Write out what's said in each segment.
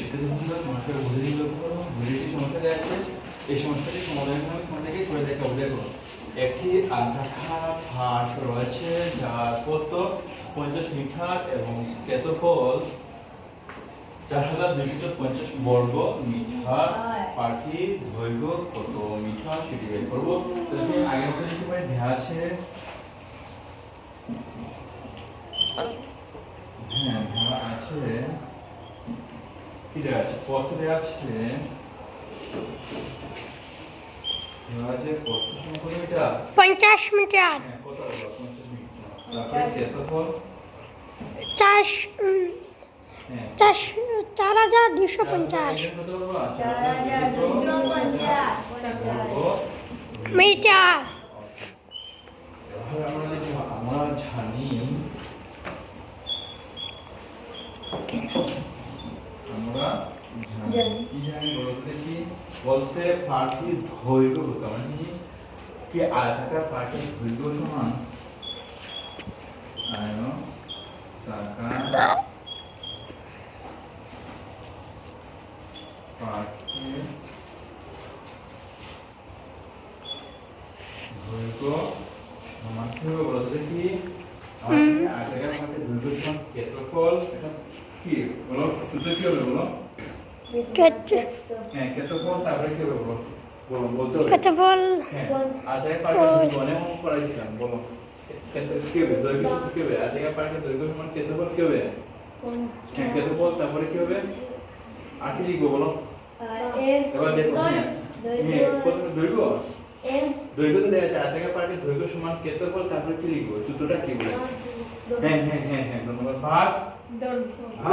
শিক্ষার্থী বন্ধুরা সমস্যার বুঝে লক্ষ্য করো বুঝেটি সমস্যা দেওয়া এই সমস্যাটি সমাধান তোমাদেরকে করে দেখাবো। দেখো একটি আধাখা ফাট রয়েছে যার প্রস্থ পঞ্চাশ মিটার এবং ক্ষেত্রফল চার হাজার দুইশো পঞ্চাশ বর্গ মিটার পাখির দৈর্ঘ্য কত মিটার সেটি বের করব। আগের মতো দেখতে পাই দেওয়া আছে হ্যাঁ দেওয়া আছে কি দেওয়া আছে কত দেওয়া আছে দেওয়া আছে কত সময় মিটার পঞ্চাশ মিটার হ্যাঁ মিটার তারপরে ক্ষেত্রফল চার হ্যাঁ হাজার দুশো পঞ্চাশ এখানে কত হলো? আচ্ছা, চার হাজার দুশো পঞ্চাশ। বর্গ মিটার এবার আমরা লিখব আমরা জানি আমরা কি জানি বলছে পার্টির দৈর্ঘ্য কত মানে কি আয়তাকার পার্টির দৈর্ঘ্য সমান? আয়তাকার পার্টির দৈর্ঘ্য সমান। কি হবে বলো তো দেখি। আয়তাকার পার্টির দৈর্ঘ্য সমান ক্ষেত্রফল এটা কি? বলো সূত্র কি হবে বলো? তারপরে কি হবে। দৈর্ঘ্য দৈর্ঘ্য লিখব বলো? এবার দেখো তো দেওয়া আছে আয়তাকার পার্টির দৈর্ঘ্য সমান ক্ষেত্রফল তারপরে কি লিখব? সূত্রটা কি বলো? হ্যাঁ হ্যাঁ হ্যাঁ হ্যাঁ ধন্যবাদ। ভাগ। ক।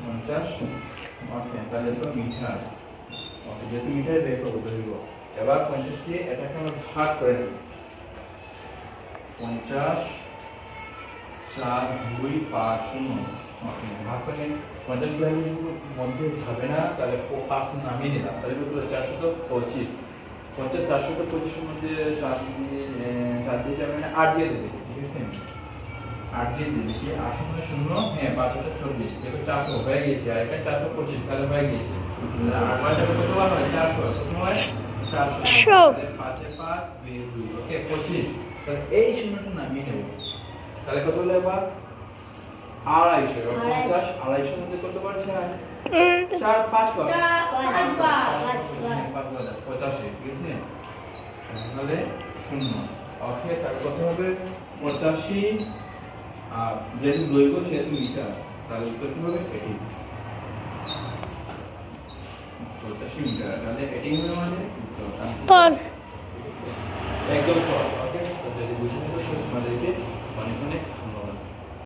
পঞ্চাশ? ওকে, তাহলে তো মিটার ওকে, যেহেতু মিটার বের করব দৈর্ঘ্য এবার পঞ্চাশ দিয়ে এটাকে আমরা ভাগ করে নেব। পঞ্চাশ চার দুই পাঁচ শূন্য। ভাগ করে। পঞ্চাশ ভাগের মধ্যে যাবে না, তাহলে পাঁচ নামিয়ে নিলাম। তাহলে কত হলো? চারশত পঁচিশ। পঞ্চাশ চারশত পঁচিশের মধ্যে সাত দিয়ে সাত দিয়ে যাবে না আট দিয়ে দেবে, ঠিক আছে? আট দিয়ে দিলে কি আট শূন্য শূন্য? হ্যাঁ পাঁচ হাজার চল্লিশ দেখো চারশো হয়ে গেছে আর এটা চারশো পঁচিশ তাহলে হয়ে গেছে। আট পাঁচ কত বার হয়? চারশো কত হয়? চারশো। পাঁচে পাঁচ দুই দুই। ওকে পঁচিশ। তাহলে এই শূন্যটা নামিয়ে নেব তাহলে কত হলো এবার? আড়াইশো। পঞ্চাশ আড়াইশোর মধ্যে কত বার চার চার পাঁচ বার পঁচাশি ঠিক আছে? তাহলে শূন্য। ওকে তার কত হবে? পঁচাশি। আর যেহেতু দৈর্ঘ্য সেহেতু মিটার তার উত্তর কি হবে? এটি পঁচাশি মিটার তাহলে এটি হবে আমাদের উত্তর একদম সহজ। ওকে যদি বুঝে তোমাদেরকে অনেক অনেক